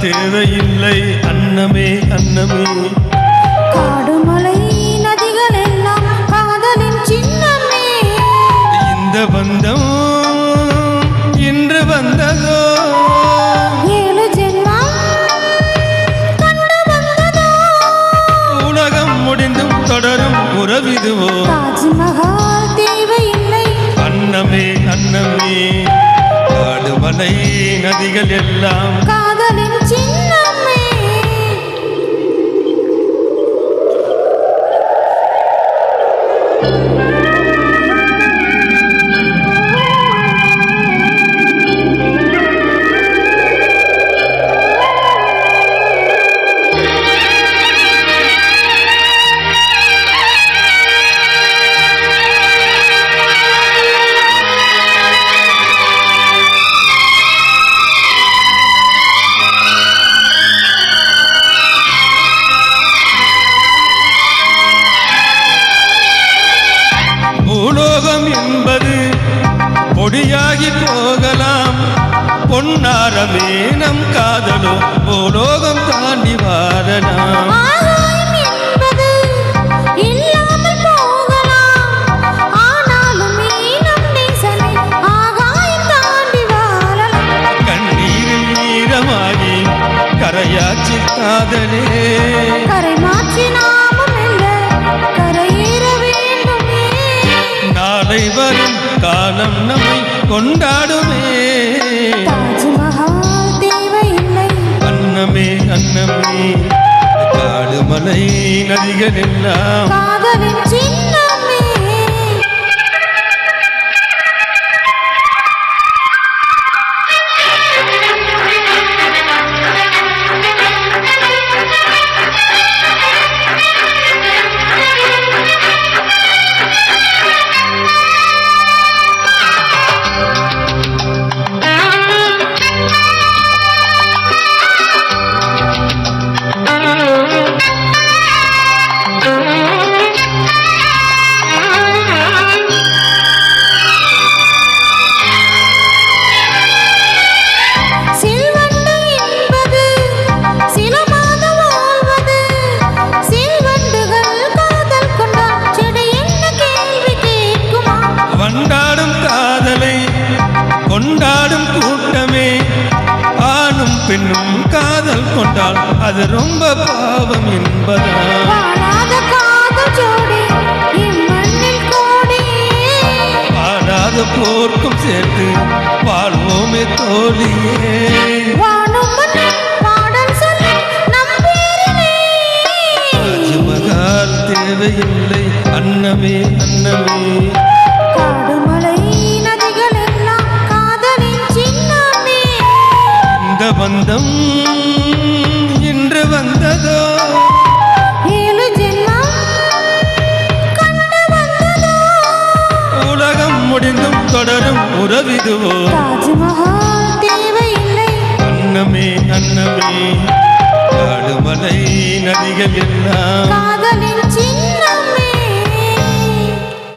தேவையில்லை. அன்னமே அன்னமே. காடுமலை நதிகள் எல்லாம் காதலின் சின்னமே. இந்த பந்தம் இன்று வந்ததோ? முடிந்தும் தொடரும் உறவிதுவோ? தாஜ்மஹால் தேவையில்லை. அன்னமே அன்னமே. காடுமலை நதிகள் எல்லாம் பொடியாகி போகலாம். பொன்னாரமே நம் காதலோ பூலோகம் தாண்டி வாரலாம் ஆகாயம் என்பது கொண்டாடுமே. அன்னமே அன்னமே காடு மலை நதிகள் எல்லாம் பெண்ணும் காதல் கொண்டால் அது ரொம்ப பாவம் என்பதா வாழாத காதல் ஜோடி இம்மண்ணில் கோடி. பாடாத போர்க்கும் சேர்த்து வாழ்வோமே தோழியே. தேவையில்லை அன்னமே அன்னமே. பந்தம் இன்று வந்ததோ? உலகம் முடிந்தும் தொடரும் உறவிதுவோ? அன்னமே அன்னமே. காடுமலை நதிகள் எல்லாம்.